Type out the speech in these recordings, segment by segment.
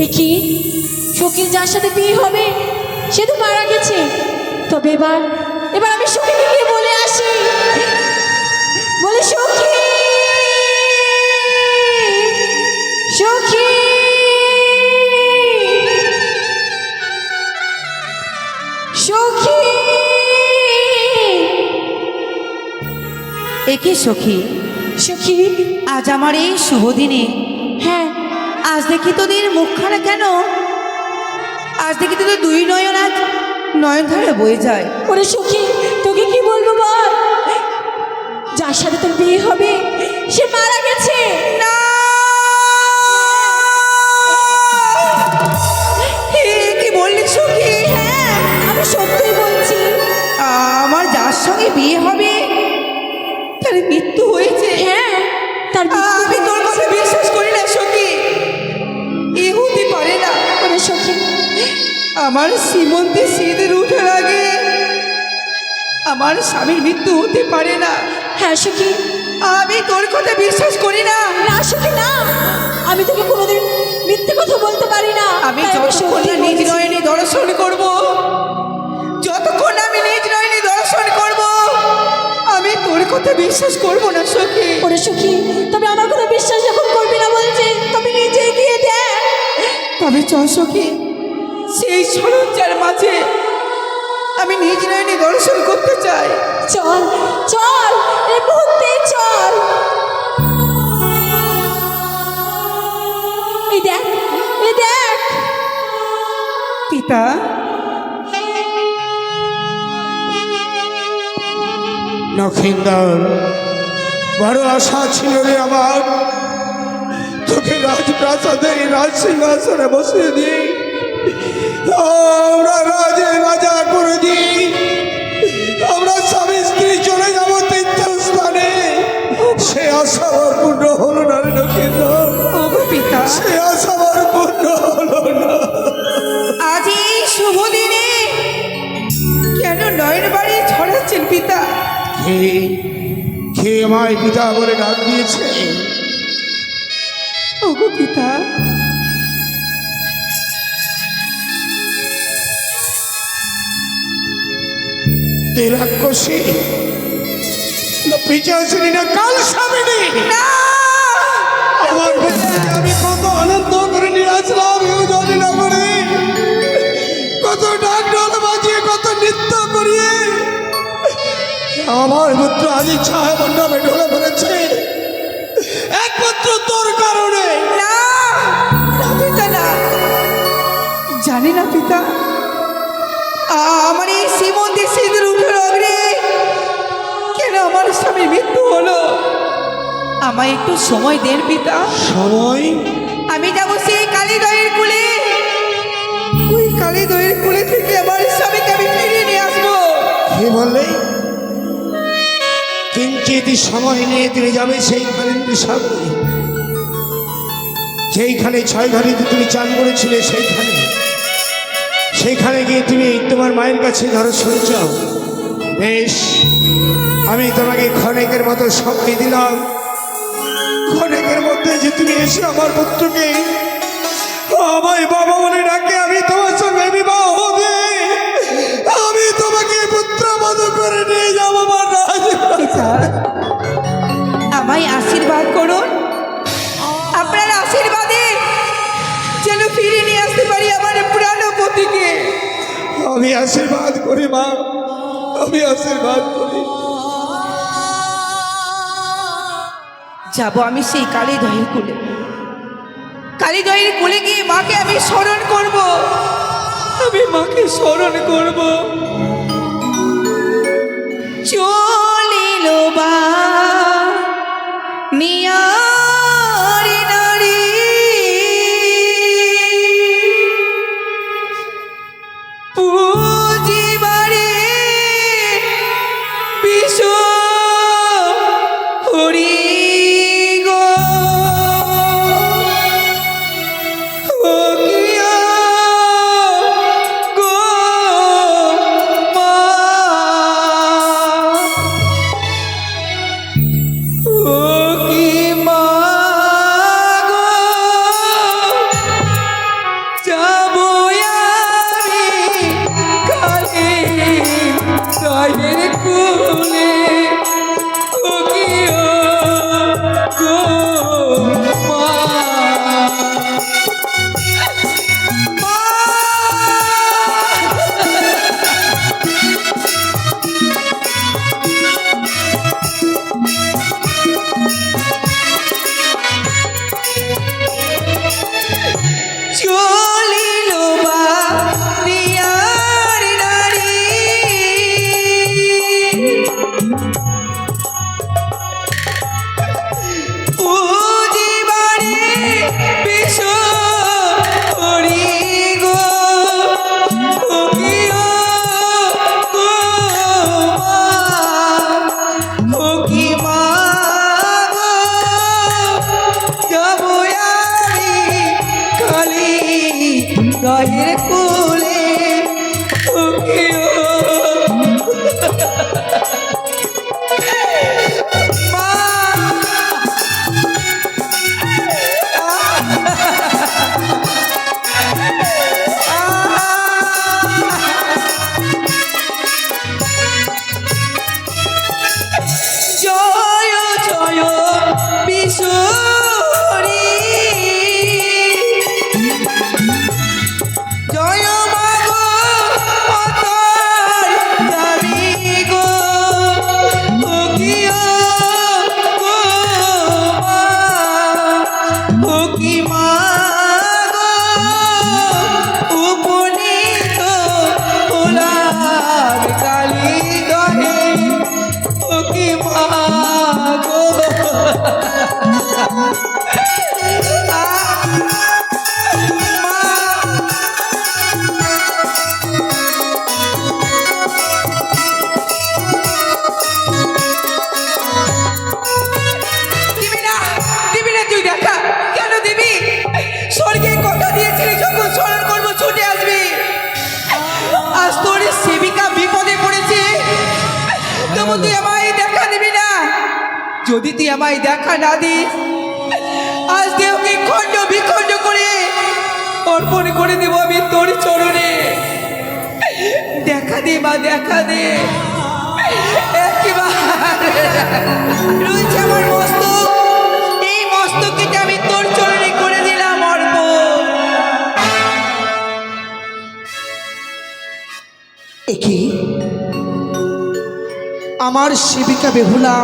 এ কি? সখীর যার সাথে বিয়ে হবে সে তো মারা গেছে। তবে এবার এবার আমি সখীকে গিয়ে বলে আসি। বলে সখী! সখী! সখী! একে সখী? সখী? আজ আমার এই শুভ দিনে হ্যাঁ। আজ দেখি তোদের মুখখানা কেন? আজ দেখি তোদের দুই নয়ন আজ নয়ন ধারে বয়ে যায়। ওরে সখী তোকে কি বলব বল? যার সাথে তোর বিয়ে হবে সে মারা গেছে। না! কি বললি সখী? হ্যাঁ আমি বলছি। আমার যার সঙ্গে বিয়ে হবে তার মৃত্যু হয়েছে। হ্যাঁ তার আমি আমার সীমন্তে সিঁদুর উঠার আগে আমার স্বামীর মৃত্যু হতে পারে না। হ্যাঁ সখী আমি তোর কথা বিশ্বাস করি না। না সখী না? আমি তোকে কোনোদিন মিথ্যে কথা বলতে পারি না। আমি যতক্ষণ না নিজ। নয়নে দর্শন করব যতক্ষণ আমি নিজ নয়নে দর্শন করব আমি তোর কথা বিশ্বাস করব না সখী। ওরে সখী তবে আমার কথা বিশ্বাস যখন করবি না বলছে তবে নিজে গিয়ে দেখ। তবে চল সখী। সেই সরঞ্জার মাঝে আমি নিজ নয়নে দর্শন করতে চাই। চল চল এই মুহূর্তে চল। এই দেখ এই দেখ। পিতা নখিন্দর বড় আশা ছিল রে আমার। তোকে রাজপ্রাসাদে রাজ সিংহাসনে বসিয়ে দিই। আমরা রাজে রাজা করে দিই আমরা স্বামী স্ত্রী চলে যাব তীর্থস্থানে। সে আশা আমার পূর্ণ হলো না রে নখিন্দর পিতা। সে আশা আমার পূর্ণ হলো না। আজ এই শুভ দিনে কেন নয়ন বাড়ি ছড়াচ্ছেন পিতা? কে কে আমায় পিতা বলে ডাক দিয়েছে? ওগো পিতা। তে রাক্ষসী। না পিচাসিনী না কাল স্বামিনী। না। আমার আমি কত আনন্দ করে নিয়ে আসলাম এও জানি না করে। কত ডাক ঢোল বাজিয়ে কত নৃত্য করিয়ে। আমার পুত্র আজ ছায়া মণ্ডপে ঢোলে পড়েছে। একমাত্র তোর কারণে। না না পিতা না। জানি না পিতা। আমার এই শ্রীমন্দির সিঁদুর উঠে অগ্রে কেন আমার স্বামীর মৃত্যু হলো? আমায় একটু সময় দেন পিতা। সময়? আমি যাব সেই কালীদয়ের কুলে। ওই কালীদয়ের কুলে থেকে আমার স্বামীকে আমি ফিরিয়ে নিয়ে আসব। কি বললে? কিঞ্চিত সময় নিয়ে তুমি যাবে সেই কালিন্দী সাগরে। যেইখানে ছয় ঘাটিতে তুমি চান করেছিলে সেইখানে। সেইখানে গিয়ে তুমি তোমার মায়ের কাছে ধরো শুনে যাও বেশ, আমি তোমাকে ক্ষণেকের মতো সময় দিলাম। ক্ষণেকের মধ্যে যে তুমি এসে আমার পুত্রকে, আমায় বাবা বলে ডাকে, আমি তোমার সঙ্গে বিবাহ হবে। আমি তোমাকে পুত্র বধ করে নিয়ে যাব আমার রাজ আমি আশীর্বাদ করি, মা। আমি আশীর্বাদ করি। যাব আমি সেই কালীদয়ের কুলে। কালীদয়ের কুলে গিয়ে মাকে আমি স্মরণ করব। আমি মাকে স্মরণ করব। যদি তুই আমায় দেখা না দিস, আজ দেহকে খণ্ড বিখণ্ড করে অর্পণ করে দেবো আমি তোর চরণে। দেখা দে বা দেখা দে। রয়েছে আমার মস্তক এই মস্তককে আমি তোর চরণে করে দিলাম অর্পণ। একি আমার সেবিকা বেহুলা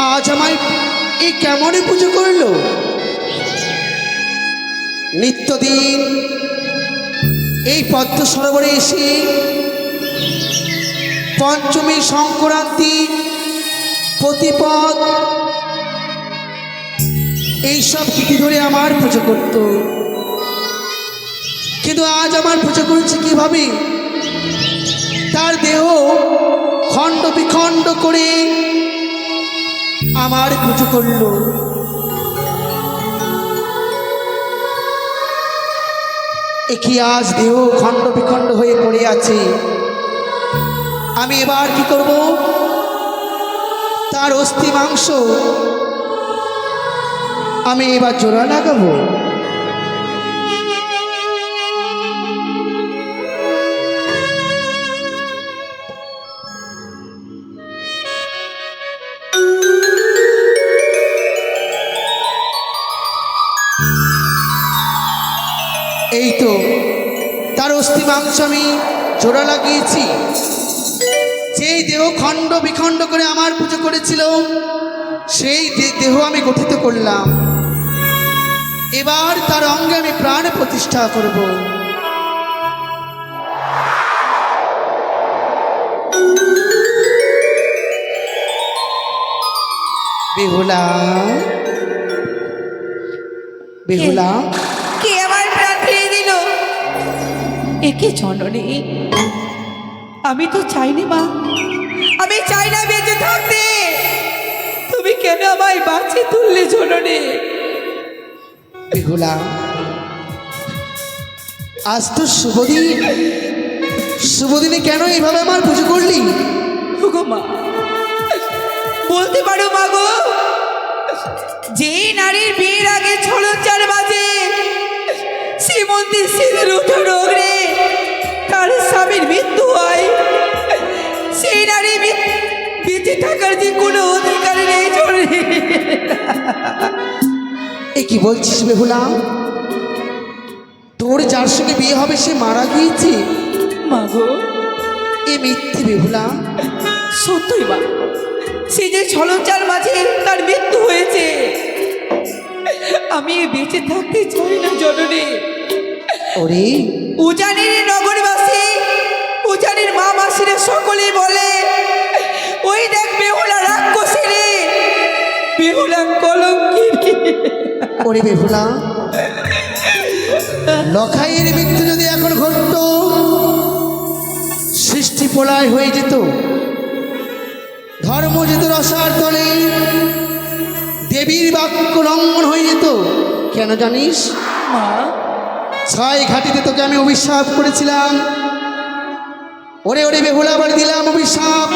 আজ আমায় এই কেমনই পুজো করল? নিত্যদিন এই পদ্ম সরোবরে এসে পঞ্চমী সংক্রান্তি প্রতিপদ এইসব তিথি ধরে আমার পুজো করতো। কিন্তু আজ আমার পুজো করেছে কীভাবে? তার দেহ খণ্ড বিখণ্ড করে আমার খুঁজে করল। একই আজ দেহ খণ্ড বিখণ্ড হয়ে পড়ে আছে। আমি এবার কি করব? তার অস্থি মাংস আমি এবার জোড়া লাগাবো। তার আমি জোড়া লাগিয়েছি। যেই দেহ খণ্ড বিখণ্ড করে আমার পুজো করেছিল সেই দেহ আমি গঠিত করলাম। এবার তার অঙ্গে আমি প্রাণ প্রতিষ্ঠা করব। বেহুলা বেহুলা একে জননী। আমি তো চাইনি মা। আমি চাই না বেঁচে থাকতে। তুমি কেন আমায় বাঁচিয়ে তুললে জননী? বেহুলা আজ তো শুভদিন। শুভদিনে কেন এইভাবে আমার পুজো করলি? মা বলতে পারো মা গো যেই নারীর বিয়ের আগে ছলচার বাজে শ্রীমন্দির সিঁদুর উঠো তার স্বামীর মৃত্যু হয়। সেই নারী বেঁচে থাকার যে কোনো অধিকার নেই চলে। এ কি বলছিস বেহুলা তোর যার সঙ্গে বিয়ে হবে সে মারা গিয়েছে? মা গো এ মিথ্যে বেহুলা সত্যই মা। সে যে ছলচার মাঝে তার মৃত্যু হয়েছে। আমি বেঁচে থাকতে চাই না জননী। ওরে। উজানির নগরবাসী উজানির মা মাসিরা সকলেই বলে ওই দেখ বেহুলা রাক্ষসী রে বেহুলা কলঙ্কিনী। ওরে বেহুলা। লখাইয়ের মৃত্যু যদি এখন ঘটত সৃষ্টি প্রলয় হয়ে যেত। ধর্ম যেত রসার তলে দেবীর বাক্য লঙ্ঘন হয়ে যেত। কেন জানিস? মা। ছয় ঘাটিতে তোকে আমি অভিশাপ করেছিলাম। ওরে ওরে বেহুলা আবার দিলাম অভিশাপ।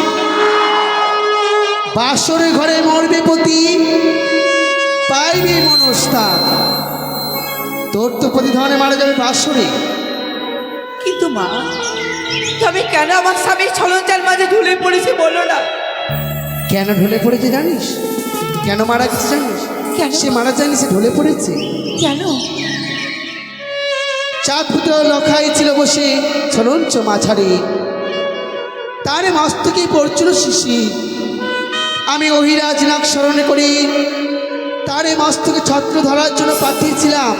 বাসরে ঘরে মরবে পতি পাইবি মনস্তা। তোর তো প্রতিধানে মারা যাবে বাসরে। কিন্তু মা তবে কেন আমার স্বামী ছলঞ্চার মাঝে ঢুলে পড়েছে বলো না? কেন ঢলে পড়েছে জানিস? কেন মারা গেছে জানিস? কেন? সে মারা যায়নি সে ঢলে পড়েছে। কেন? চাঁদ পুত্র লখাই ছিল বসে ছলঞ্চ মাঝারে। তার মস্তকে পড়ছিল শিশি। আমি অহিরাজ নাক স্মরণ করি, তারে মস্তকে ছত্র ধরার জন্য পাঠিয়েছিলাম।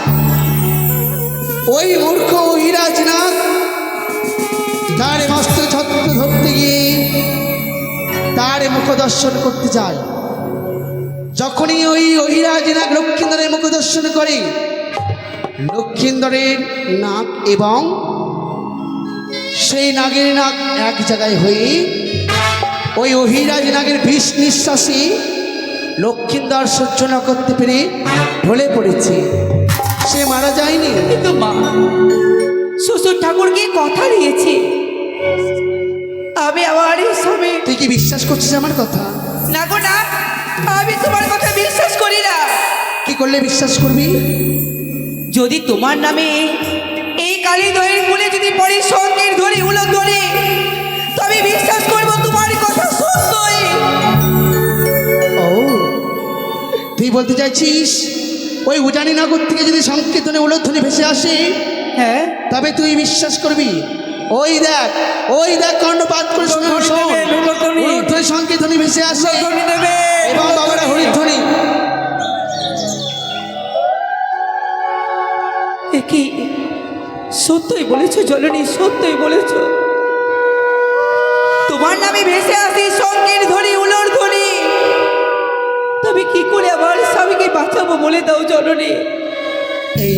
ওই মূর্খ অহিরাজ নাক তার মস্তকে ছত্র ধরতে গিয়ে তার মুখ দর্শন করতে যায়। যখনই ওই অহিরাজ নাক লক্ষ্মীন্দরের মুখ দর্শন করে, লক্ষিন্দরের নাক এবং সেই নাগের নাক এক জায়গায় হয়ে ওই অহিরাজ নাগের বিষ নিঃশ্বাসে লক্ষিন্দর সহ্য না করতে পেরে ঢলে পড়েছে। সে মারা যায়নি। কিন্তু মা শ্বশুর ঠাকুরকে কথা দিয়েছি? আমি আমার স্বামী তুই কি বিশ্বাস করছিস আমার কথা? না গো না আমি তোমার কথা বিশ্বাস করি না। কি করলে বিশ্বাস করবি? যদি তোমার নামে কালী দয়ের মূলে যদি পড়ি সঙ্গের ধরি উলন ধরি তবে বিশ্বাস করব তোমার কথা সত্যই। ও তুই বলতে চাইছিস ওই উজানি নগর থেকে যদি সংকীর্তনে উলোধ্বনি ভেসে আসে হ্যাঁ। তবে তুই বিশ্বাস করবি? ওই দেখ ওই দেখ কর্ণপাত করে সংকীর্তনী ভেসে আসে। এবং বাবারা হরিধ্বনি। সত্যই বলেছ জলনী সত্যই বলেছ। তোমার নামে ভেসে আসি সঙ্গের ধরি উলর ধরি তবে কি করে আমার স্বামীকে বাঁচাবো বলে দাও জননী? এই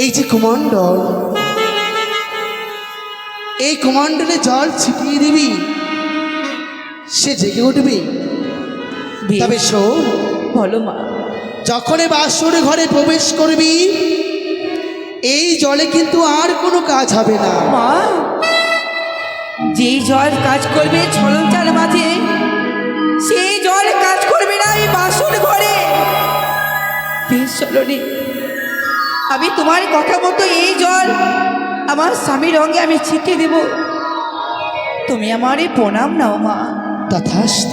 এই যে কুমণ্ডল এই কুমণ্ডলে জল ছিটিয়ে দিবি সে জেগে উঠবি। তবে শো বলো মা। যখনই বাসর ঘরে প্রবেশ করবি এই জলে কিন্তু আর কোনো কাজ হবে না। মা যেই জল কাজ করবে ছলঞ্চার মাঝে সেই জল কাজ করবে না আমি বাসন ঘরে। বেশ চলনি আমি তোমার কথা মতো এই জল আমার স্বামীর রঙে আমি ছিটিয়ে দেব। তুমি আমার এই প্রণাম নাও মা। তথাস্ত